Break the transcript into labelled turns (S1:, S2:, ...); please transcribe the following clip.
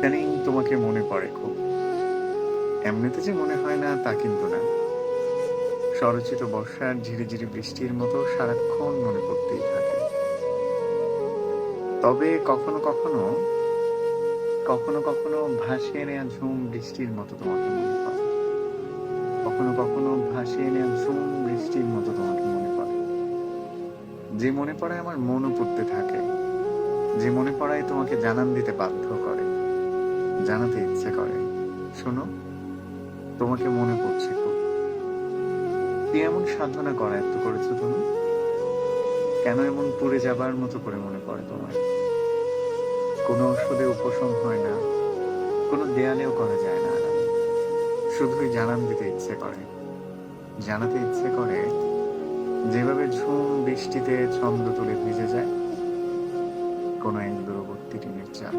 S1: ইদানিং তোমাকে মনে পড়ে খুব। এমনিতে যে মনে হয় না, তা কিন্তু না। স্বরচিত বর্ষার ঝিরিঝিরি বৃষ্টির মতো সারাক্ষণ মনে পড়তেই থাকে। তবে কখনো কখনো কখনো কখনো ভাসিয়ে নেওয়া ঝুম বৃষ্টির মতো তোমাকে মনে পড়ে। কখনো কখনো ভাসিয়ে নেওয়া ঝুম বৃষ্টির মতো তোমাকে মনে পড়ে। যে মনে পড়ায় আমার মনও পড়তে থাকে। যে মনে পড়ায় তোমাকে জানান দিতে বাধ্য করে। জানাতে ইচ্ছে করে। শোনো, তোমাকে মনে পড়ছে খুব। এমন সাধনা করা এত করেছ তুমি কেন এমন পুড়ে যাবার মতো করে মনে পড়ে তোমার? কোনো ওষুধে উপশম হয় না, কোনো দেয়ালেও করা যায় না শুধুই জানান দিতে ইচ্ছে করে। জানাতে ইচ্ছে করে, যেভাবে ঝুম বৃষ্টিতে ছন্দ তুলে ভিজে যায়, কোনো এক দূরবর্তী টিনের চাল